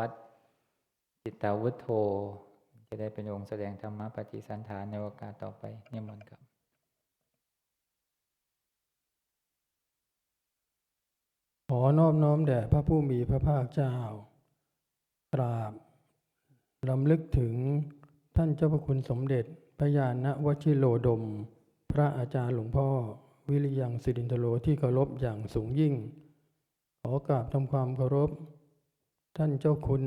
วัดจิตาวุฒโธจะได้เป็นองค์แสดงธรรมะปฏิสันฐานในโอกาสต่อไปนิมนครับขอนอบน้อมแด่พระผู้มีพระภาคเจ้ากราบลำลึกถึงท่านเจ้าพระคุณสมเด็จพระญาณวชิโลดม พระอาจารย์หลวงพ่อ วิริยังสิรินทโลที่เคารพอย่างสูงยิ่ง ขอกราบทำความเคารพ ท่านเจ้าคุณ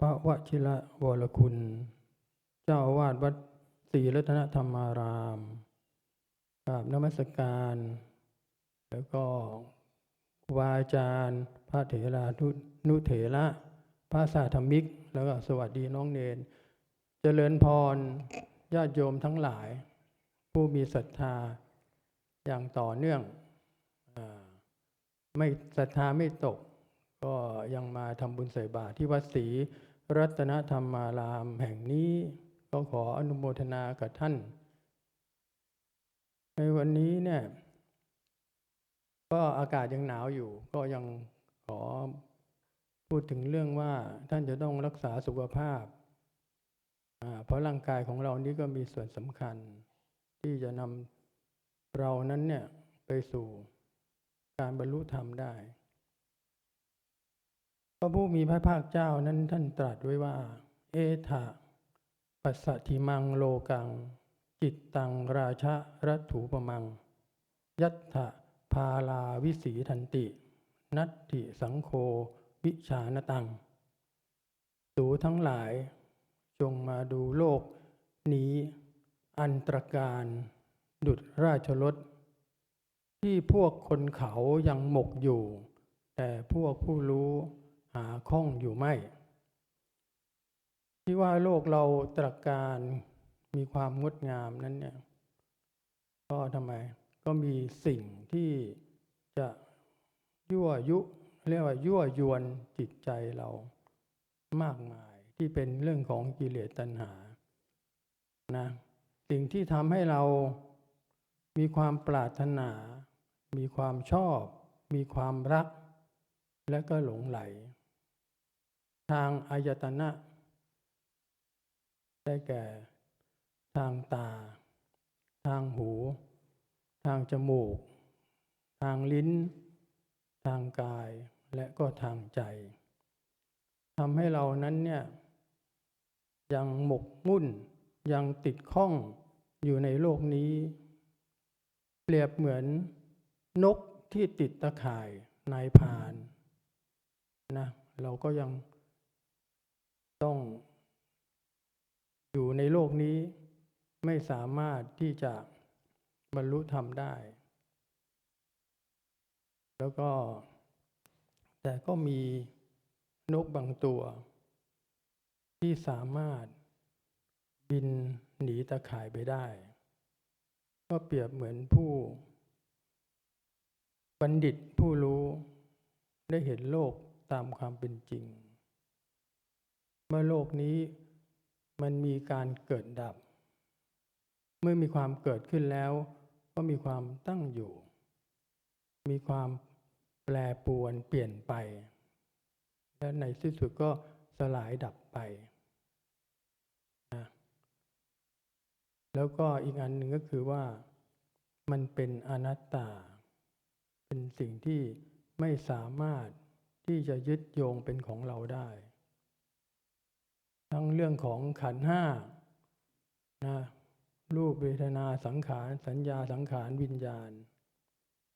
พระวชิระวรคุณ เจ้าอาวาสวัดศรีรัตนธรรมารามกราบนมัสการ แล้วก็ครูบาอาจารย์ พระเถรานุนุเถระพระสาธมิก แล้วก็สวัสดีน้องเนนเจริญพรญาติโยมทั้งหลาย ผู้มีศรัทธาอย่างต่อเนื่องอไม่ศรัทธาไม่ตก ก็ยังมาทำบุญใส่บาตรที่วัดศรีรัตนธรรมารามแห่งนี้ ก็ขออนุโมทนากับท่าน ในวันนี้เนี่ยก็อากาศยังหนาวอยู่ ก็ยังขอพูดถึงเรื่องว่าท่านจะต้องรักษาสุขภาพ เพราะร่างกายของเรานี้ก็มีส่วนสำคัญ ที่จะนำเรานั้นเนี่ยไปสู่การบรรลุธรรมได้ พระผู้มีพระภาคเจ้านั้นท่านตรัสไว้ว่า เอถะปัสสติมังโลกัง จิตตังราชะรัถูปมัง ยัตถะพาลาวิสีทันติ นัตติสังโฆวิชานตังสูทั้งหลาย จงมาดูโลกนี้อันตรการ ดุจราชรถที่พวกคนเขายังหมกอยู่ แต่พวกผู้รู้ หาข้องอยู่ไม่ ที่ว่าโลกเราตรการมีความงดงามนั้นเนี่ย ก็ทำไม ก็มีสิ่งที่จะยั่วยุเรียกว่ายั่วยวนจิตใจเรามากมายที่เป็นเรื่องของกิเลสตัณหานะสิ่งที่ทำให้เรามีความปรารถนา มีความชอบ มีความรัก และก็หลงไหล ทางอายตนะ ได้แก่ ทางตา ทางหู ทางจมูก ทางลิ้น ทางกายและก็ทางใจทำให้เรานั้นเนี่ยยังหมกมุ่นยังติดข้องอยู่ในโลกนี้ เปรียบเหมือนนกที่ติดตะข่ายนายพานนะเราก็ยัง ต้องอยู่ในโลกนี้ไม่สามารถที่จะบรรลุธรรมได้ แล้วก็แต่ก็มีนกบางตัว ที่สามารถบินหนีตะข่ายไปได้ ก็เปรียบเหมือนผู้ บัณฑิตผู้รู้ได้เห็นโลกตามความเป็นจริง เมื่อโลกนี้มันมีการเกิดดับ เมื่อมีความเกิดขึ้นแล้ว ก็มีความตั้งอยู่ มีความแปรปรวนเปลี่ยนไป และในที่สุดก็สลายดับไปนะแล้วก็อีกอันหนึ่งก็คือว่ามันเป็นอนัตตา เป็นสิ่งที่ไม่สามารถที่จะยึดโยงเป็นของเราได้ เรื่องของขันห้านะรูปเวทนาสังขารสัญญาสังขารวิญญาณ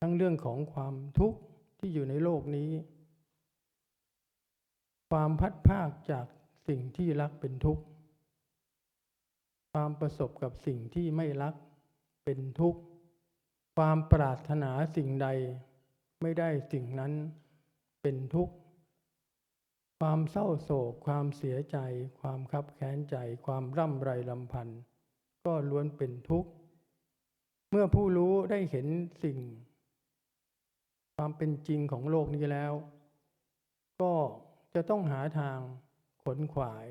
ทั้งเรื่องของความทุกข์ที่อยู่ในโลกนี้ ความพัดภาคจากสิ่งที่รักเป็นทุกข์ ความประสบกับสิ่งที่ไม่รักเป็นทุกข์ ความปรารถนาสิ่งใดไม่ได้สิ่งนั้นเป็นทุกข์ ความเศร้าโศก ความเสียใจ ความคับแค้นใจ ความร่ำไรลำพันธ์ก็ล้วนเป็นทุกข์ เมื่อผู้รู้ได้เห็นสิ่ง ความเป็นจริงของโลกนี้แล้ว ก็จะต้องหาทางขนขวาย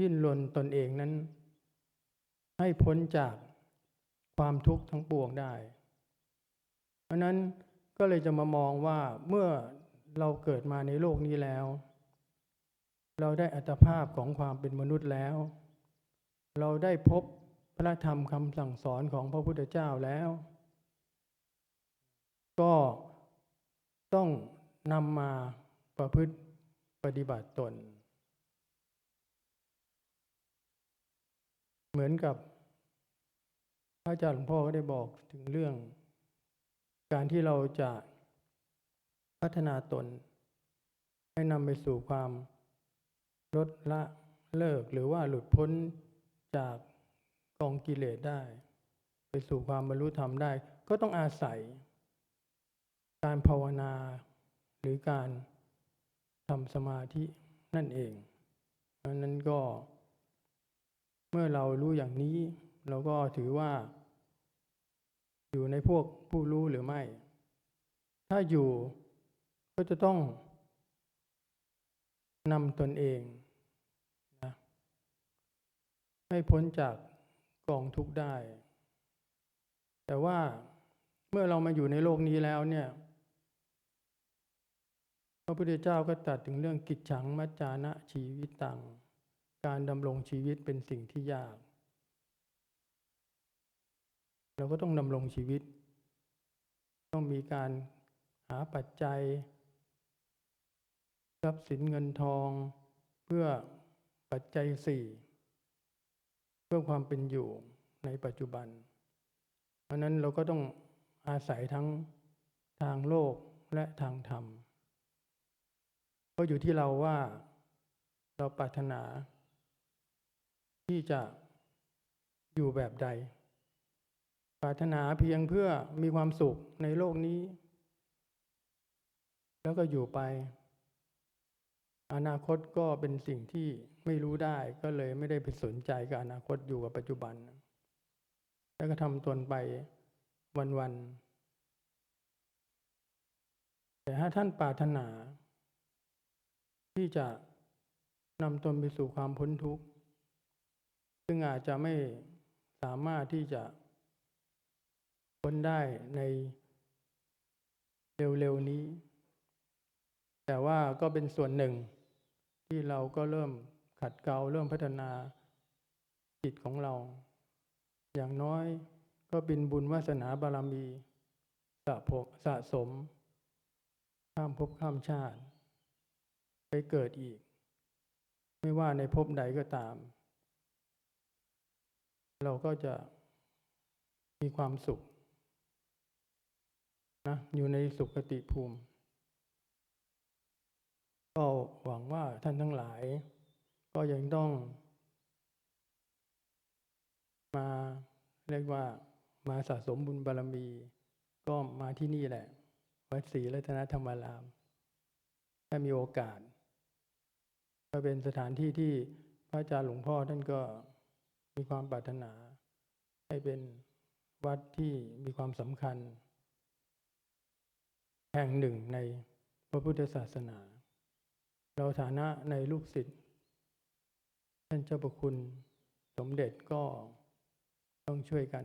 ยื่นลนตนเองนั้น ให้พ้นจากความทุกข์ทั้งปวงได้ เพราะนั้นก็เลยจะมามองว่าเมื่อ เราเกิดมาในโลกนี้แล้ว เราได้อัตภาพของความเป็นมนุษย์แล้ว เราได้พบพระธรรมคำสั่งสอนของพระพุทธเจ้าแล้ว ก็ต้องนำมาประพฤติปฏิบัติตน เหมือนกับพระอาจารย์หลวงพ่อก็ได้บอกถึงเรื่อง การที่เราจะ พัฒนาตน ให้นำไปสู่ความลดละเลิกหรือว่าหลุดพ้นจากกองกิเลสได้ ไปสู่ความบรรลุธรรมได้ ก็ต้องอาศัย การภาวนาหรือการทำสมาธินั่นเองเพราะนั้นก็ เมื่อเรารู้อย่างนี้ เราก็ถือว่า อยู่ในพวกผู้รู้หรือไม่ ถ้าอยู่ ก็จะต้องนำตนเองนะให้พ้นจากกองทุกข์ได้ แต่ว่าเมื่อเรามาอยู่ในโลกนี้แล้วเนี่ย พระพุทธเจ้าก็ตรัดถึงเรื่องกิจฉังมัจจานะชีวิตตัง การดำรงชีวิตเป็นสิ่งที่ยาก เราก็ต้องดำรงชีวิต ต้องมีการหาปัจจัย ทรัพย์สินเงินทอง เพื่อปัจจัยสี่เพื่อความเป็นอยู่ในปัจจุบัน เพราะนั้นเราก็ต้องอาศัยทั้งทางโลกและทางธรรม ก็อยู่ที่เราว่าเราปรารถนา ที่จะอยู่แบบใด ปรารถนาเพียงเพื่อมีความสุขในโลกนี้ แล้วก็อยู่ไป อนาคตก็เป็นสิ่งที่ไม่รู้ได้ก็เลยไม่ได้ไปสนใจกับอนาคตอยู่กับปัจจุบัน แล้วก็ทำตนไปวันๆแต่ถ้าท่านปรารถนา ที่จะนำตนไปสู่ความพ้นทุกข์ ซึ่งอาจจะไม่สามารถที่จะพ้นได้ในเร็วๆนี้ แต่ว่าก็เป็นส่วนหนึ่ง ที่เราก็เริ่มขัดเกลาเริ่มพัฒนาจิตของเรา อย่างน้อยก็เป็นบุญวาสนาบารมีสะพกสะสม ข้ามภพข้ามชาติ ไปเกิดอีก ไม่ว่าในภพใดก็ตาม เราก็จะมีความสุขนะอยู่ในสุขติภูมิ ก็หวังว่าท่านทั้งหลาย ก็ยังต้อง มาเรียกว่ามาสะสมบุญบารรมี ก็มาที่นี่แหละ วัดศรีรัตนธรรมาราม ถ้ามีโอกาส ก็เป็นสถานที่ที่พระอาจารย์หลวงพ่อท่านก็มีความปรารถนา ให้เป็นวัดที่มีความสำคัญ แห่งหนึ่งในพระพุทธศาสนา เราฐานะในลูกศิษย์ท่านเจ้าประคุณสมเด็จก็ต้องช่วยกัน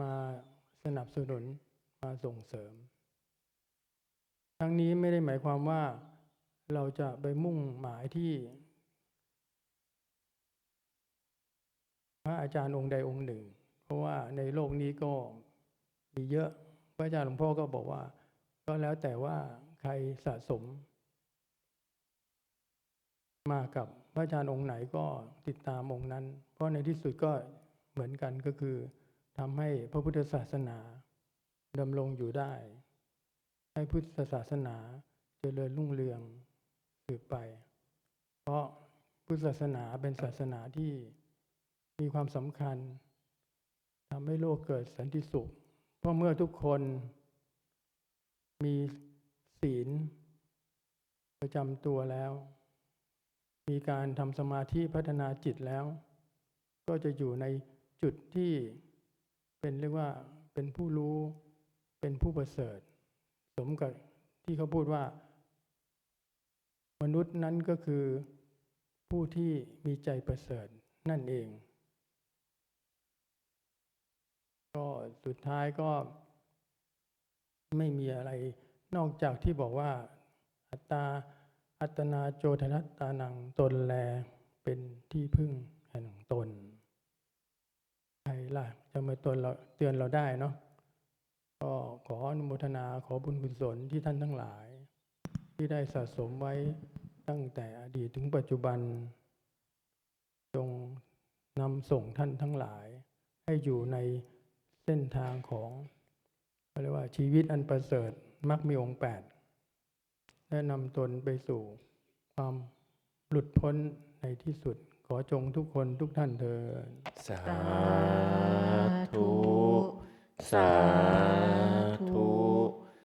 มาสนับสนุนมาส่งเสริม ทั้งนี้ไม่ได้หมายความว่าเราจะไปมุ่งหมายที่พระอาจารย์องค์ใดองค์หนึ่ง เพราะว่าในโลกนี้ก็มีเยอะ พระอาจารย์หลวงพ่อก็บอกว่า ก็แล้วแต่ว่าใครสะสม มากับพระอาจารย์องค์ไหนก็ติดตามองค์นั้น เพราะในที่สุดก็เหมือนกันก็คือทำให้พระพุทธศาสนาดำรงอยู่ได้ ให้พุทธศาสนาเจริญรุ่งเรืองสืบไป เพราะพุทธศาสนาเป็นศาสนาที่มีความสำคัญทำให้โลกเกิดสันติสุข เพราะเมื่อทุกคนมีศีลประจำตัวแล้ว มีการทำสมาธิพัฒนาจิตแล้ว ก็จะอยู่ในจุดที่เป็นเรียกว่าเป็นผู้รู้เป็นผู้ประเสริฐ สมกับที่เขาพูดว่า มนุษย์นั้นก็คือผู้ที่มีใจประเสริฐนั่นเอง ก็สุดท้ายก็ไม่มีอะไรนอกจากที่บอกว่าอัตตา อัตนาโจทนัตตานังตนแลเป็นที่พึ่งแห่งตนใครล่ะจะมาตนเราเตือนเราได้เนาะก็ขออนุโมทนาขอบุญกุศลที่ท่านทั้งหลาย ที่ได้สะสมไว้ตั้งแต่อดีตถึงปัจจุบัน จงนำส่งท่านทั้งหลาย ให้อยู่ในเส้นทางของเขาเรียกว่าชีวิตอันประเสริฐมักมีองค์แปด และนำตนไปสู่ความหลุดพ้นในที่สุด ขอจงทุกคนทุกท่านเถิดสาธุ สาธุ